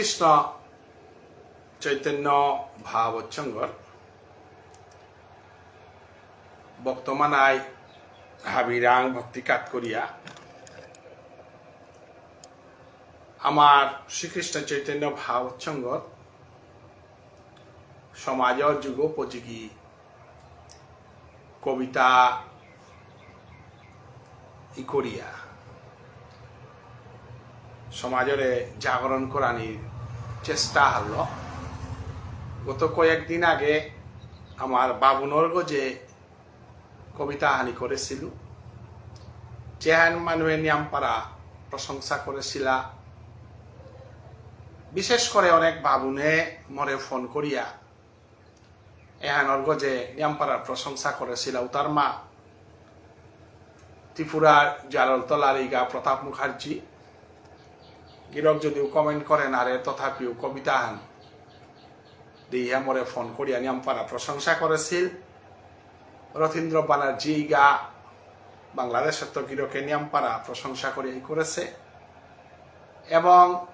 শ্রীকৃষ্ণ চৈতন্য ভাবচ্ছঙ্গর বর্তমানায় হাবিরাং ভক্তিকাত করিয়া আমার শ্রীকৃষ্ণ চৈতন্য ভাবচ্ছঙ্গর সমাজৰ যুগোপযোগী কবিতা ই করিয়া সমাজরে জাগরণ করানির চেষ্টা হল। গত কয়েকদিন আগে আমার বাবুনর্গ যে কবিতা হানি করেছিল চেহান মানুষের নিয়ামপাড়া প্রশংসা করেছিলা। বিশেষ করে অনেক বাবুনে মরে ফোন করিয়া এহানর্গ যে নিয়ামপাড়ার প্রশংসা করেছিল, তার মা ত্রিপুরার জালতলার ইগা প্রতাপ মুখার্জি গিরক যদিও কমেন্ট করেন আরে তথাপিও কবিতা হান দিয়া মরে ফোন করিয়া নিয়ামপাড়া প্রশংসা করেছিল। রথীন্দ্র বানার্জি গা, বাংলাদেশের তো গিরকে নিয়ামপাড়া প্রশংসা করিয়াই করেছে। এবং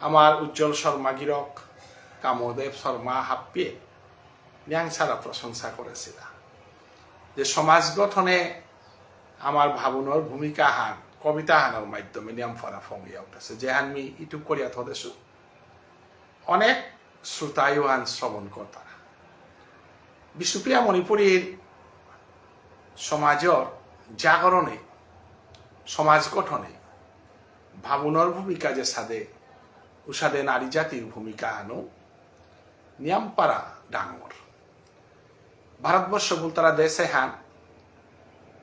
আমার উজ্জ্বল শর্মা গিরক, কামদেব শর্মা হাপ্পিয়ে ন্যাংসারা প্রশংসা করেছিল। যে সমাজ গঠনে আমার ভাবুনর ভূমিকা হান। কবিতা হানার মাধ্যমে নিয়ম ফরা ফঙ্গিয়া উঠেছে যে আমি ইউটিউব করিয়া থদেছো অনেক শ্রোতায়ু হান শ্রবণ কর্তারা বিষ্ণুপ্রিয়া মণিপুরীর সমাজর জাগরণে, সমাজ গঠনে ভাবুনর ভূমিকা যে সাদে উষাদে নারী জাতির ভূমিকা আনো নিয়ামপাড়া ডাঙর। ভারতবর্ষ বলতারা দেশে হান,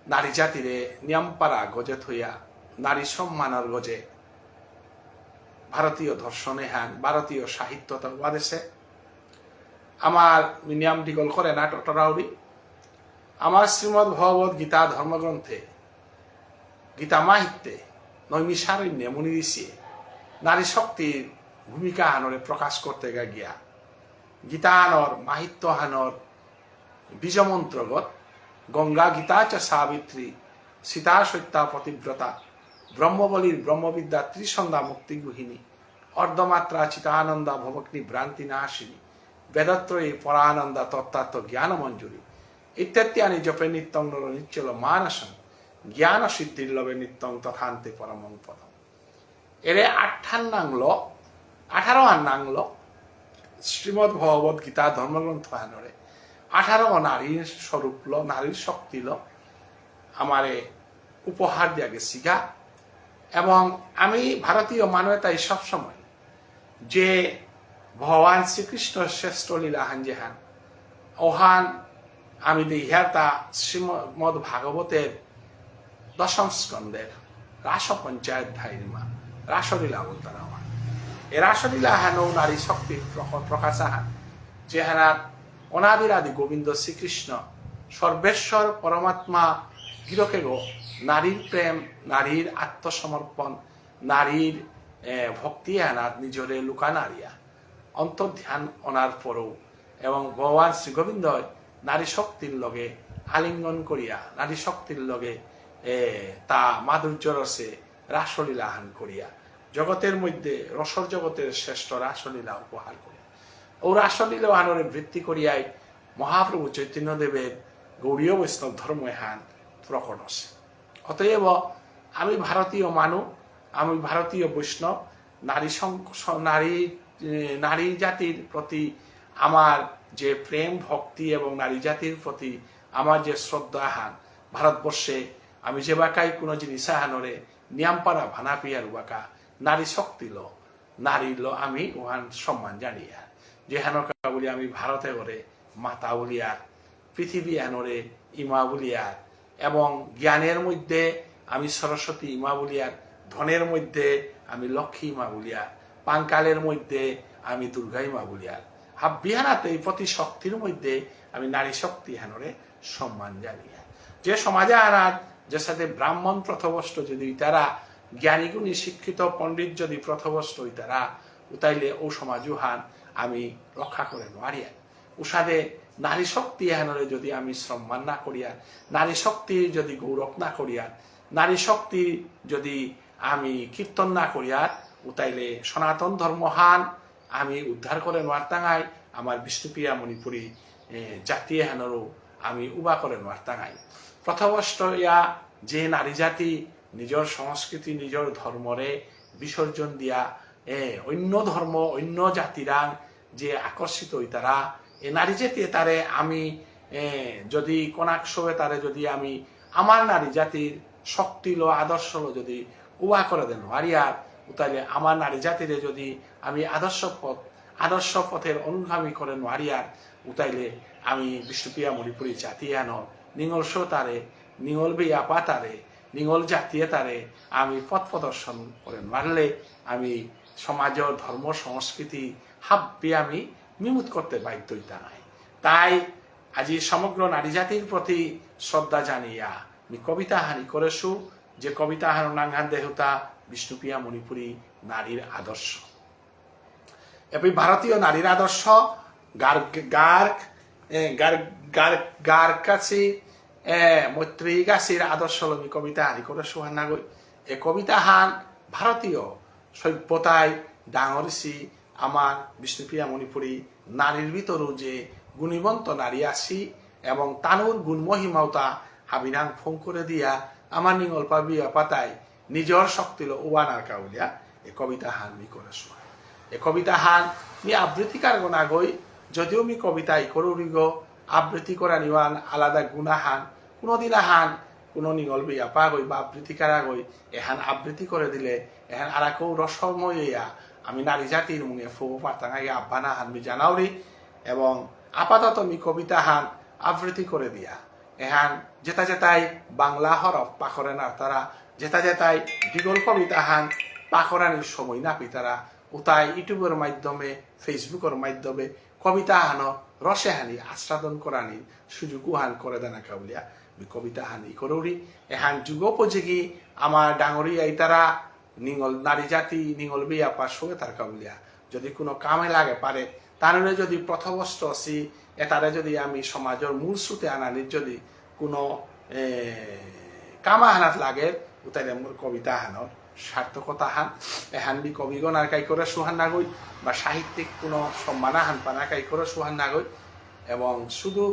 নারী জাতিরে নিয়ামপাড়া গজে থইয়া নারী সম্মানের গজে ভারতীয় ধর্ষণে হান ভারতীয় সাহিত্য বাদেশে আমার নিয়ম ডিগল করে না টটরাউরি আমার শ্রীমদ ভগবত গীতা ধর্মগ্রন্থে, গীতা মাহিত্যে নৈমিষারণ্যে মুনি ঋষি নারী শক্তির ভূমিকা হানরে প্রকাশ করতে গা গিয়া গীতা হানর, মাহিত্য হানর, বীজমন্ত্রগত গঙ্গা গীতা চ সাবিত্রী, সীতা সত্যা পতিব্রতা ব্রহ্মবলীর ব্রহ্মবিদ্যা ত্রিসন্ধ্যা মুক্তি গৃহিণী অর্ধমাত্রা চিতানন্দা ভবগ্নি ভ্রান্তি নাশিনী, বেদত্রয়ী পরানন্দা তত্ত্বাত্ম জ্ঞান মঞ্জুরি ইত্যাদি জপে নিত্যং নর নিচ্চল মানসং জ্ঞান সিদ্ধির লবে নিত্যং তথান্তে পরমং পদম। এরে আঠান্নাংল, আঠারো আন্নাংল শ্রীমদ ভগবত গীতা ধর্মগ্রন্থ হানরে আঠারো নারীর স্বরূপ ল, নারীর শক্তি ল, আমারে উপহার দিয়া গেছিগা। এবং আমি ভারতীয় মানবতাই সবসময় যে ভগবান শ্রীকৃষ্ণ শ্রেষ্ঠ লীলা হান যেহান ওহান আমি দেহিয়াতা শ্রীমদ ভাগবতের দশম স্কন্দের রাস পঞ্চায়েত ধাইরিমা রাসলীলা বলতারা আমার এ রাসলীলা হান নারী শক্তির প্রকাশ হান যেহানার অনাদিরাদি গোবিন্দ শ্রীকৃষ্ণ সর্বেশ্বর পরমাত্মা গিরকে গো, নারীর প্রেম, নারীর আত্মসমর্পণ, নারীর ভক্তি আনার নিজরে লুকা নারিয়া অন্তর্ধ্যান অনার পরও এবং ভগবান শ্রী গোবিন্দ নারী শক্তির লগে আলিঙ্গন করিয়া, নারী শক্তির লগে তা মাধুর্য রসে রাসলীলা হান করিয়া, জগতের মধ্যে রসর জগতের শ্রেষ্ঠ রাসলীলা উপহার করিয়া। ও রাসলীলা হানরে বৃত্তি করিয়াই মহাপ্রভু চৈতন্যদেবের গৌরীয় বৈষ্ণব ধর্ম হান প্রকট আছে অতএব আমি ভারতীয় মানুষ আমি ভারতীয় বৈষ্ণব নারী নারী নারী জাতির প্রতি আমার যে প্রেম ভক্তি এবং নারী জাতির প্রতি আমার যে শ্রদ্ধা হান ভারতবর্ষে আমি যে বাকাই কোনো জিনিস হানরে নিয়ামপাড়া ভানা পিয়ার বাকা নারী শক্তি ল নারী ল আমি ওহান সম্মান জানিয়া। যে হানকা বলি আমি ভারতে করে মাতা বলিয়ার পৃথিবী হানরে ইমা বলিয়ার এবং জ্ঞানের মধ্যে আমি সরস্বতী ইমা বলিয়ার, ধনের মধ্যে আমি লক্ষ্মী মা বলিয়ার, পাঙ্কালের মধ্যে আমি দুর্গা ইমা বলিয়ার। হাব বিহানাতে প্রতি শক্তির মধ্যে আমি নারী শক্তি হানরে সম্মান জানিয়া। যে সমাজে আনার যে সাথে ব্রাহ্মণ প্রথবষ্ট যদি তারা জ্ঞানীগুণী শিক্ষিত পণ্ডিত যদি প্রথবষ্ট তারা, উতাইলে ও সমাজও হান আমি রক্ষা করে নোয়ারিয়া উষাদে নারী শক্তি হানরে যদি আমি সম্মান না করিয়া, নারী শক্তি যদি গৌরব না করিয়া, নারী শক্তি যদি আমি কীর্তন না করিয়া, উতাইলে সনাতন ধর্মহান আমি উদ্ধার করে নোয়ারতাঙাই আমার বিষ্ণুপ্রিয়া মণিপুরী জাতি হানরও আমি উবা করে নোয়ারতাঙাই প্রথমষ্ট ইয়া যে নারী জাতি নিজর সংস্কৃতি নিজর ধর্মরে বিসর্জন দিয়া অন্য ধর্ম অন্য জাতিরাং যে আকর্ষিত তারা এ নারী জাতি তারে আমি যদি কোনাকশবে তারে যদি আমি আমার নারী জাতির শক্তি লো, আদর্শ লো যদি উবা করে দেন হারিয়ার তাহলে আমার নারী জাতিরে যদি আমি আদর্শ পথ, আদর্শ পথের অনুগামী করেন হারিয়ার উতাইলে আমি বিষ্ণুপ্রিয়া মণিপুরী জাতি আন নিঙল শো তারে, নিঙল বিয়া পাতারে নিঙল জাতীয় তারে আমি পথ প্রদর্শন করেন। মারলে আমি সমাজের ধর্ম, সংস্কৃতি, হাব্বি আমি মিমুত করতে বাধ্য হইতা নাই তাই আজি সমগ্র নারী জাতির প্রতি শ্রদ্ধা জানিয়া আমি কবিতা হানি করেছু যে কবিতা হানো নাঙ্গান দেহতা বিষ্ণুপ্রিয়া মণিপুরী নারীর আদর্শ। এবার ভারতীয় নারীর আদর্শ গার গার এ, গার গার গার কাছে মৈত্রী গাছির আদর্শ লমি কবিতা হানি করে সুহান নাগৈ এ কবিতা হান ভারতীয় সভ্যতায় ডাঙরছি আমার বিষ্ণুপ্রিয়া মণিপুরী নারীর ভিতরও যে গুণীবন্ত নারী আছি এবং তানুর গুণ মহিমাওতা হাবিনাং ফোন করে দিয়া আমার নিঙল বিয়া পাতায় নিজর শক্তি উবানার কাউলিয়া। এ কবিতা হান মি করে শোয়া এ কবিতা হান মি আবৃত্তিকার গই, যদিও মি কবিতা ই ইকরুরি গো। আবৃত্তি করা নিওয়ান আলাদা গুণা হান। কোনোদিন হান কোনো নিঙল বিয়া পা গই বা আবৃত্তিকার গই এহান আবৃত্তি করে দিলে এহান আরাকেও রসময় আমি নারী জাতির মুঙে ফো পাতাঙাই আহ্বানা হান মি জানাওরি এবং আপাতত মি কবিতা হান আবৃত্তি করে দিয়া। এহান যেটা যেটাই বাংলা হরফ পাখরে না তারা যেটা যেটাই বিগল কবিতা হান পাখরানির সময় না পিতারা। উতাই ইউটিউবের মাধ্যমে, ফেসবুকের মাধ্যমে কবিতা হানো রসে হানি আস্বাদন করানি সুযোগ হান করে দেনা কাবলিয়া কবিতা হানি করৌরি এহান যুগোপযোগী আমার ডাঙরি আইতারা নিঙল নারী জাতি নিঙল বিয়া পা সঙ্গে তার কাবলিয়া যদি কোনো কামে লাগে পারে। তাহলে যদি প্রথমস্ত আছি এটারে যদি আমি সমাজের মূল সুতে আনানির যদি কোনো এ, কামা হানাত লাগে উতাইলে মোর কবিতা হানর সার্থকতা হান। এহান বি কবিগণ আর কাই করে সুহান নাগই বা সাহিত্যিক কোনো সম্মানা হান পানা কাই করে সুহান নাগই এবং শুধু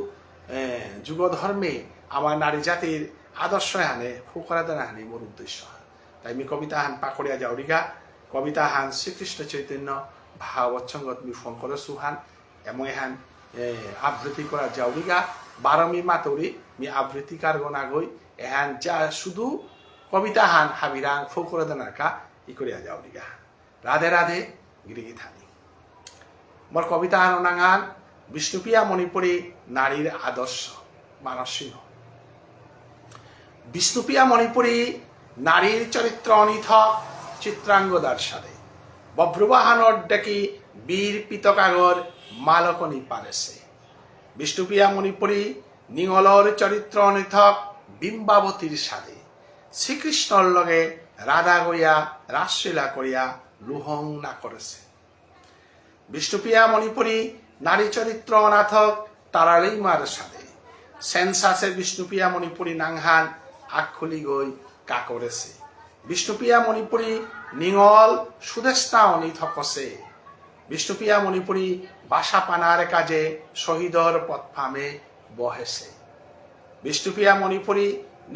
যুগধর্মে আমার নারী জাতির আদর্শ হানে ফুকরা দেনা হানি মোর উদ্দেশ্য হান তাই আমি কবিতা হান পাকড়িয়া যাওরিগা কবিতা হান শ্রীকৃষ্ণ চৈতন্য ভাগবত সঙ্গত মি ফোন করে সুহান এবং এহান এ, আবৃত্তি করা যাওরিগা বারমি মাতরি মি আবৃত্তিকার গনা গই এহান যা শুধু কবিতা হান হাবিরাং ফৌকরে দেনারকা ই করিয়া যাওরিগা রাধে রাধে গিরিগি থানি মোর কবিতা হান অনাঙান বিষ্ণুপ্রিয়া মণিপুরী নারীর আদর্শ মানব সিংহ বিষ্ণুপ্রিয়া মণিপুরী নারীর চরিত্র অনিথক চিত্রাঙ্গদার সাথে বভ্রুবাহানর ডেকি বীর পিতকাগর মালকনি পারেছে বিষ্ণুপ্রিয়া মণিপুরী নিঙলর চরিত্র অনিথক বিম্বাবতীর সাথে। শ্রীকৃষ্ণর লগে রাধা গইয়া রাসলীলা করিয়া লুহং না করেছে। বিষ্ণুপ্রিয়া মণিপুরী নারী চরিত্র অনাথক তারালিমার সাথে। সেন্সাসে বিষ্ণুপ্রিয়া মণিপুরী নাংহান আক্ষুলি গই কা করেছে। বিষ্ণুপ্রিয়া মণিপুরী, নিঙল সুদেষ্টা অনিথকসে বিষ্ণুপ্রিয়া মণিপুরী, বাসা পানার কাজে শহীদর পথফামে বহেছে। বিষ্ণুপ্রিয়া মণিপুরী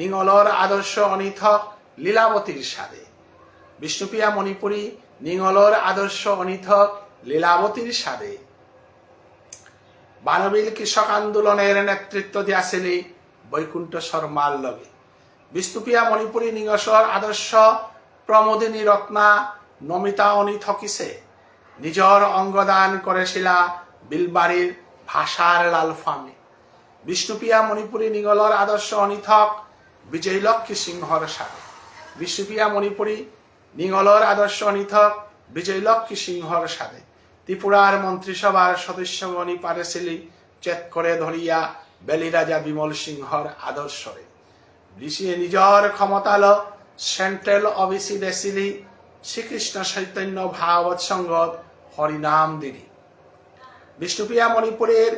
নিঙলর আদর্শ অনিথক লীলাবতীর সাথে বিষ্ণুপ্রিয়া মণিপুরী নিঙলর আদর্শ অনিথক লীলাবতীর সাথে বানবিল কৃষক আন্দোলনের নেতৃত্ব দিয়াছিলি বৈকুণ্ঠ শর্মার লগে। বিষ্ণুপ্রিয়া মণিপুরী নিগসর আদর্শ প্রমোদিনী রত্না নমিতা অনি থকিছে নিজর অঙ্গদান করেছিলা বিলবাড়ির ভাষার লাল ফামে বিষ্ণুপ্রিয়া মণিপুরী নিগলর আদর্শ অনিথক বিজয়লক্ষ্মী সিংহর সাথে। বিষ্ণুপ্রিয়া মণিপুরী নিগলর আদর্শ অনিথক বিজয়লক্ষ্মী সিংহর সাথে। ত্রিপুরার মন্ত্রিসভার সদস্যগণী পারেছিলি চেত করে ধরিয়া বেলিরাজা বিমল সিংহর আদর্শরে। ঋষি নিজর ক্ষমতাল সেন্ট্রাল অফিসি দেশিলি শ্রীকৃষ্ণ চৈতন্য ভাগবত সঙ্গত হরিনাম দিদি বিষ্ণুপ্রিয়া মণিপুরের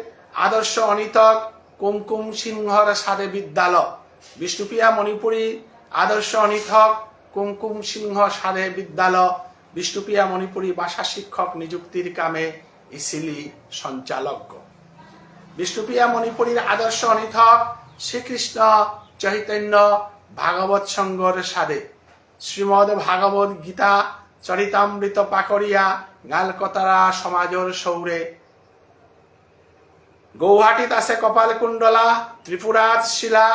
আদর্শ অনিতক কুমকুম সিংহর সাদে বিদ্যালয়। বিষ্ণুপ্রিয়া মণিপুরী আদর্শ অনিথক কুমকুম সিংহ সাদে বিদ্যালয়। বিষ্ণুপ্রিয়া মণিপুরী ভাষা শিক্ষক নিযুক্তির কামে ইসিলি সঞ্চালক বিষ্ণুপ্রিয়া মণিপুরীর আদর্শ অনিথক শ্রীকৃষ্ণ চৈতন্য ভাগবত সংঘর সাদে। শ্রীমদ ভাগবত গীতা চরিতামৃত পাকড়িয়া গালকতারা সমাজর সৌরে। গৌহাটিত আছে কপাল কুণ্ডলা, ত্রিপুরাত শিলা,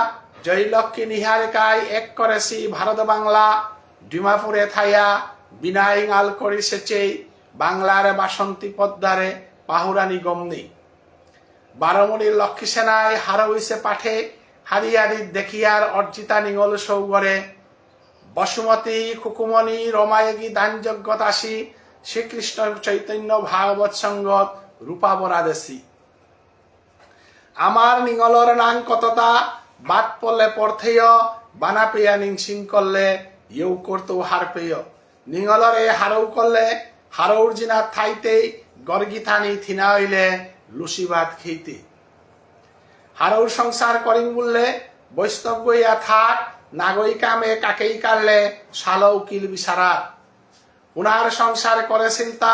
জয়লক্ষ্মী নিহারিকায় এক করেছি ভারত বাংলা। ডিমাপুরে থাইয়া বিনাই গাল করিছেছে বাংলার বাসন্তী পদ্মারে পাহুরানি গমনি। বারমণির লক্ষ্মী সেনায় হারইছে পাঠে হারিয়ারি দেখিয়ার অর্জিতা নিগল সৌগরে। বসুমতী, খুকুমণি, রমায়গী দানযজ্ঞ দাসী শ্রীকৃষ্ণ চৈতন্য ভাগবত সঙ্গত রূপাবরা দেশী আমার নিঙলর নাং কতটা বাদ পড়লে পড়থেয় বানা পেয়া নিংসিং করলে ইউ করতো হার পেয়। নিঙলর এ হারৌ করলে, হারৌর জিনা থাইতে গর্গিথানি থিনা হইলে লুচি ভাত খেইতে। হারৌর সংসার করিং বললে, বৈষ্ণব গইয়া থাক নাগই কামে কাকেই কারলে শাল উকিল বিচারা উনার সংসার করে চিন্তা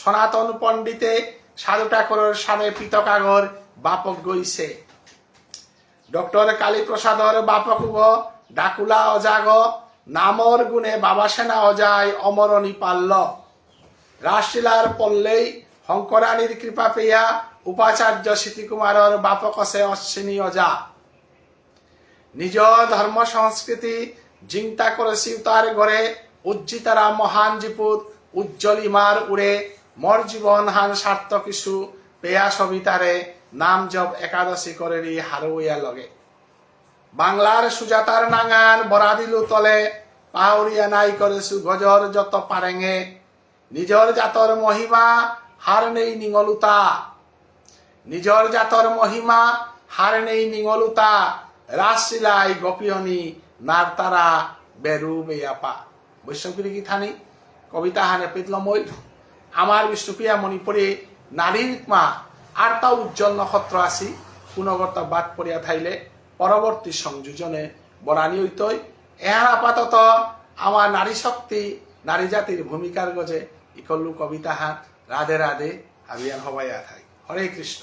সনাতন পণ্ডিতে সাধু ঠাকুরের সামনে পিতকাগর বাপক গইছে। ডক্টর কালীপ্রসাদর উগ ডাকুলা অজাগ, নামর গুণে বাবা সেনা অজায় অমরণী পাল্ল। রাসলীলার পল্লেই শংকরানীর কৃপা পেয়া উপাচার্য স্মৃতিকুমারর বাপক আছে অশ্বিনী অজা। নিজ ধর্ম সংস্কৃতি চিন্তা করেছি তার ঘরে উজ্জিতারা মহান জিপুত উজ্জ্বল ইমার উড়ে মর জীবন হান স্বার্থ কিছু পেয়া সবিতারে নাম জপ একাদশী করে রি হারুইয়া লগে। বাংলার সুজাতার নাঙান বরাদিলু তলে পাহরিয়া নাই করেছু গজর যত পারেঙে। নিজর জাতর মহিমা হার নেই নিঙলুতা। নিজর জাতর মহিমা হার নেই নিঙলুতা গোপিয়নি নারতারা বেরু বেয়াপা। বৈষ্ণবী কি থানি কবিতা হানে পিতলময় আমার বিষ্ণুপ্রিয়া মণিপুরে নারীর মা আটটা উজ্জ্বল নক্ষত্র আসি, পুনগত বাদ পড়িয়া থাইলে পরবর্তী সংযোজনে বরানি হইতই। এহার আপাতত আমার নারী শক্তি, নারী জাতির ভূমিকার গজে ইকল্লু কবিতা হাত, রাধে রাধে আবিয়ান হবাইয়া থাই। হরে কৃষ্ণ।